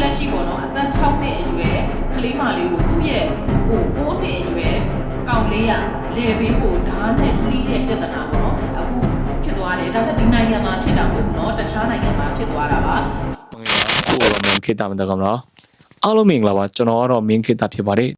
လက်ရှိပေါ့နော်အသက်6နှစ်အရွယ်ကလေးမလေးကိုသူ့ရဲ့ကို9နှစ်အရွယ်ကောင်လေးရလေဘေးကိုဓာတ်နဲ့လှီးတဲ့ပြဿနာပေါ့နော်အခုဖြစ်သွားတယ်ဒါပေမဲ့ဒီနိုင်ငံမှာဖြစ်တာမဟုတ်ဘူးနော်တခြားနိုင်ငံမှာဖြစ်သွားတာပါဟုတ်ကဲ့ကိုရောမင်းခေတာမတကမလားအားလုံးမင်္ဂလာပါကျွန်တော်ကတော့မင်းခေတာဖြစ်ပါတယ်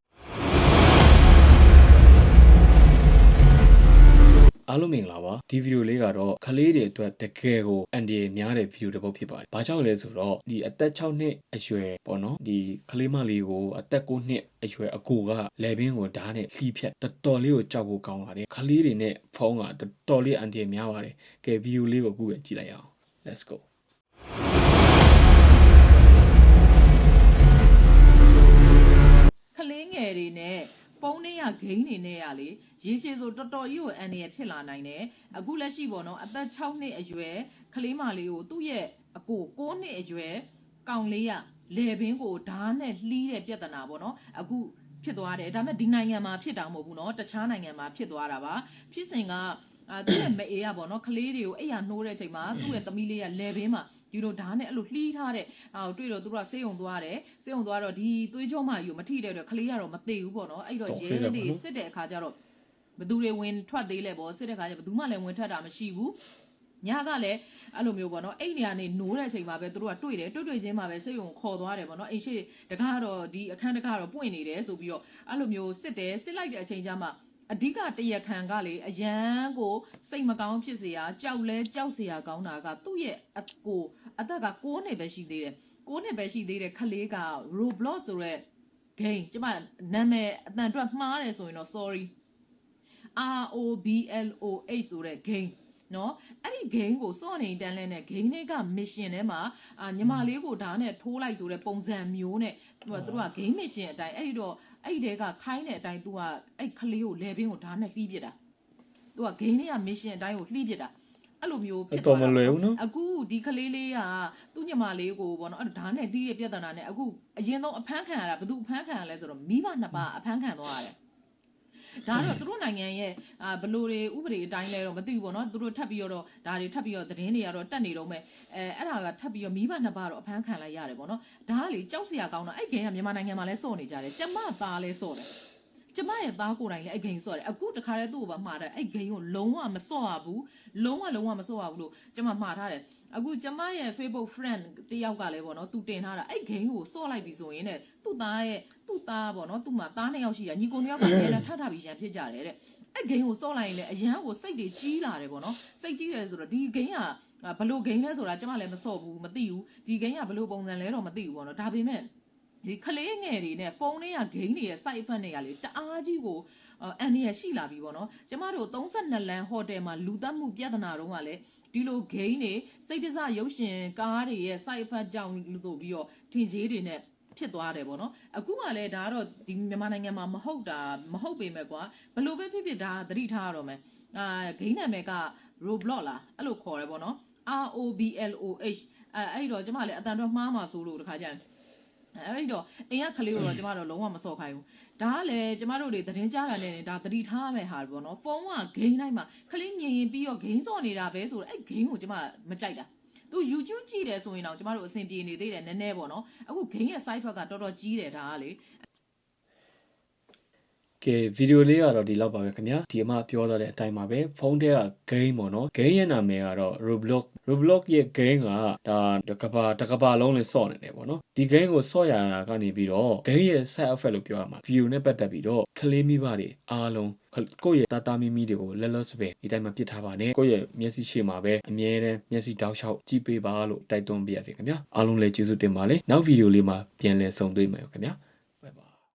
အားလုံးမင်္ဂလာပါဒီဗီဒီယိုလေးကတော့ကလေးတွေအတွက်တကယ်ကိုအန်ဒီရများတဲ့ဗီဒီယိုတစ်ပုဒ်ဖြစ်ပါတယ်။ဘာကြောင့်လဲဆိုတော့ဒီအသက်6နှစ်အရွယ်ပေါ့နော်ဒီကလေးမလေးကိုအသက်9နှစ်အရွယ်အကိုကလေဘင်းကိုဓာတ်နဲ့လှီးဖြတ်တော်တော်လေးကိုကြောက်ဖို့ကောင်းပါတယ်။ကလေးတွေနဲ့ဖုန်းကတော်တော်လေးအန်ဒီရများပါတယ်။ကဲဗီဒီယိုလေးကိုအခုပဲကြည့်လိုက်အောင် Let's go ကလေးငယ်တွေနဲ့ ဖုန်းထဲကဂိမ်းတွေနဲ့ရလေရေချေဆိုတော်တော်ကြီးကိုအန်ရဖြစ်လာနိုင်တယ်အခုလက်ရှိပေါ့နော်အသက်6နှစ်အရွယ်ကလေးမလေးကိုသူ့ရဲ့အကို9နှစ်အရွယ်ကောင်လေးကလေဘင်းကိုဓာတ်နဲ့လှီးတဲ့ပြဿနာပေါ့နော်အခုဖြစ်သွားတယ်ဒါပေမဲ့ဒီနိုင်ငံမှာဖြစ်တာမဟုတ်ဘူးเนาะတခြားနိုင်ငံမှာဖြစ်သွားတာပါဖြစ်စဉ်ကအာသူ့ရဲ့မအေးကပေါ့နော်ကလေးတွေကိုအဲ့ရနှိုးတဲ့အချိန်မှာသူ့ရဲ့သမီးလေးကလေဘင်းမှာ ယူတော့ဓာတ်နဲ့အဲ့လိုလှီးထားတဲ့အာကိုတွေ့တော့သူတို့ကစေးုံသွားတယ်စေးုံသွားတော့ဒီသွေးကြောမကြီးကိုမထိတဲ့အတွက်ကလေးကတော့မသေးဘူးပေါ့နော်အဲ့တော့ရဲတွေစစ်တဲ့အခါကျတော့ဘသူတွေဝင်ထွက်သေးလဲပေါ့စစ်တဲ့အခါကျဘသူမှလည်းဝင်ထွက်တာမရှိဘူးညကလည်းအဲ့လိုမျိုးပေါ့နော်အဲ့နေရာနေနိုးတဲ့အချိန်မှာပဲသူတို့ကတွေ့တယ်တွေ့တွေ့ချင်းမှာပဲစိတ်ုံခေါ်သွားတယ်ပေါ့နော်အိမ်ရှိတကားတော့ဒီအခန်းတကားတော့ပွင့်နေတယ်ဆိုပြီးတော့အဲ့လိုမျိုးစစ်တယ်စစ်လိုက်တဲ့အချိန်ကျမှ အဓိကတရခံကလေအရန်ကိုစိတ်မကောင်းဖြစ်เสียကြောက်လဲကြောက်เสียကောင်းတာကသူ့ရဲ့အကိုအသက်က6နှစ်ပဲရှိသေးတယ်6နှစ်ပဲရှိသေးတယ်ခလေးက Roblox ဆိုရက် game ကျမနာမည်အတန်အတွက်မှားတယ်ဆိုရင်တော့ sorry R O B L O H ဆိုတဲ့ game နော်အဲ့ဒီ game ကိုစော့နေတန်းလဲနဲ့ game တွေက mission ထဲမှာအာညီမလေးကိုဒါနဲ့ထိုးလိုက်ဆိုတဲ့ပုံစံမျိုးနဲ့သူကသူတို့က game mission အတိုင်းအဲ့ဒီတော့အဲ့ဒီတဲကခိုင်းတဲ့အတိုင်း तू ကအဲ့ကလေးကိုလေဘင်းကိုဒါနဲ့လှီးပစ်တာ तू က game တွေက mission အတိုင်းကိုလှီးပစ်တာအဲ့လိုမျိုးဖြစ်တော်သွားမတာလွယ်ဘူးနော်အခုဒီကလေးလေးကသူ့ညီမလေးကိုပေါ့နော်အဲ့ဒါနဲ့လှီးတဲ့ပြဿနာနဲ့အခုအရင်ဆုံးအဖမ်းခံရတာဘယ်သူအဖမ်းခံရလဲဆိုတော့မိဘနှစ်ပါးအဖမ်းခံသွားရတယ် ဒါကတော့သူတို့နိုင်ငံရဲ့အာဘလို့တွေဥပဒေအတိုင်းလဲတော့မသိဘူးပေါ့နော်သူတို့ထပ်ပြီးတော့ဒါတွေထပ်ပြီးတော့သတင်းတွေကတော့တက်နေတော့မဲ့အဲအဲ့ဒါကထပ်ပြီးတော့မိဘနှစ်ပါးတော့အဖမ်းခံလိုက်ရတယ်ပေါ့နော်ဒါကလေကြောက်စရာကောင်းတာအဲ့ဂိမ်းကမြန်မာနိုင်ငံမှာလဲစော့နေကြတယ်ကျမသားလဲစော့တယ် ကျမရဲ့သားကိုယ်တိုင်လည်းအဲ့ဂိမ်းစော့တယ်အခုတခါတည်းသူ့ကိုပါမှားတယ်အဲ့ဂိမ်းကိုလုံးဝမစော့ရဘူးလုံးဝလုံးဝမစော့ရဘူးလို့ကျမမှားထားတယ်အခုကျမရဲ့ Facebook friend တယောက်ကလည်းပေါ့နော်သူတင်ထားတာအဲ့ဂိမ်းကိုစော့လိုက်ပြီဆိုရင်တဲ့သူ့သားရဲ့သူ့သားပေါ့နော်သူ့မှာသားနှစ်ယောက်ရှိတာညီကိုနှစ်ယောက်ကလည်းထထပြီးရန်ဖြစ်ကြတယ်တဲ့အဲ့ဂိမ်းကိုစော့လိုက်ရင်လည်းအရန်ကိုစိတ်တွေကြီးလာတယ်ပေါ့နော်စိတ်ကြီးတယ်ဆိုတော့ဒီဂိမ်းကဘလို့ဂိမ်းလဲဆိုတာကျမလည်းမစော့ဘူးမသိဘူးဒီဂိမ်းကဘလို့ပုံစံလဲတော့မသိဘူးပေါ့နော်ဒါပေမဲ့ ဒီကလေးငယ်တွေနဲ့ဖုန်းတွေကဂိမ်းတွေရဲ့ side effect တွေကလေတအားကြီးကိုအန်ဒီရရှိလာပြီပေါ့နော်ကျမတို့32လမ်းဟိုတယ်မှာလူသက်မှုပြဿနာတော့ကလည်းဒီလိုဂိမ်းတွေစိတ်တစရုပ်ရှင်ကားတွေရဲ့ side effect ကြောင့်လို့ဆိုပြီးတော့ထင်ကြီးတွေနဲ့ဖြစ်သွားတယ်ပေါ့နော်အခုမှလည်းဒါကတော့ဒီမြန်မာနိုင်ငံမှာမဟုတ်တာမဟုတ်ပေမဲ့ကွာဘလို့ပဲဖြစ်ဖြစ်ဒါသတိထားရတော့မယ်အာဂိမ်းနာမည်က Roblox လားအဲ့လိုခေါ်တယ်ပေါ့နော် R O B L O H အဲအဲ့တော့ကျမလည်းအတန်တော့မှားမှာဆိုလို့တခါကျရင် အဲ့တော့အိမ်ကကလေးကိုတော့ကျမတို့လုံးဝမစော့ခိုင်းဘူးဒါကလည်းကျမတို့တွေသတင်းကြားတာနဲ့ဒါသတိထားရမယ့်ဟာပေါ့နော်ဖုန်းကဂိမ်းတိုင်းမှာကလေးမြင်ရင်ပြီးတော့ဂိမ်းစော့နေတာပဲဆိုတော့အဲ့ဂိမ်းကိုကျမမကြိုက်တာသူ YouTube ကြည့်တယ်ဆိုရင်တော့ကျမတို့အဆင်ပြေနေသေးတယ်နည်းနည်းပေါ့နော်အခု game ရဲ့ side effect ကတော်တော်ကြီးတယ်ဒါကလေ ကဲဗီဒီယိုလေးကတော့ဒီလောက်ပါပဲခင်ဗျာဒီအမပြောထားတဲ့အတိုင်းပါပဲဖုန်းထဲက game ပေါ့နော် game ရဲ့နာမည်ကတော့ Roblox Roblox ရဲ့ game ကဒါတကဘာတကဘာလုံးလေးစော့နေတယ်ပေါ့နော်ဒီ game ကိုစော့ရတာကနေပြီးတော့ game ရဲ့ side effect လို့ပြောရမှာဗီဒီယိုနဲ့ပတ်သက်ပြီးတော့ကလေးမိဘတွေအားလုံးကိုယ့်ရဲ့တာတာမီမီတွေကိုလက်လက်စပယ်ဒီတိုင်းမှာပြစ်ထားပါနဲ့ကိုယ့်ရဲ့မျက်စိရှေ့မှာပဲအမြဲတမ်းမျက်စိတောက်လျှောက်ကြည့်ပေးပါလို့တိုက်တွန်းပေးရစေခင်ဗျာအားလုံးလည်းကျေးဇူးတင်ပါလေနောက်ဗီဒီယိုလေးမှာပြန်လည်ဆုံတွေ့မယ်ခင်ဗျာ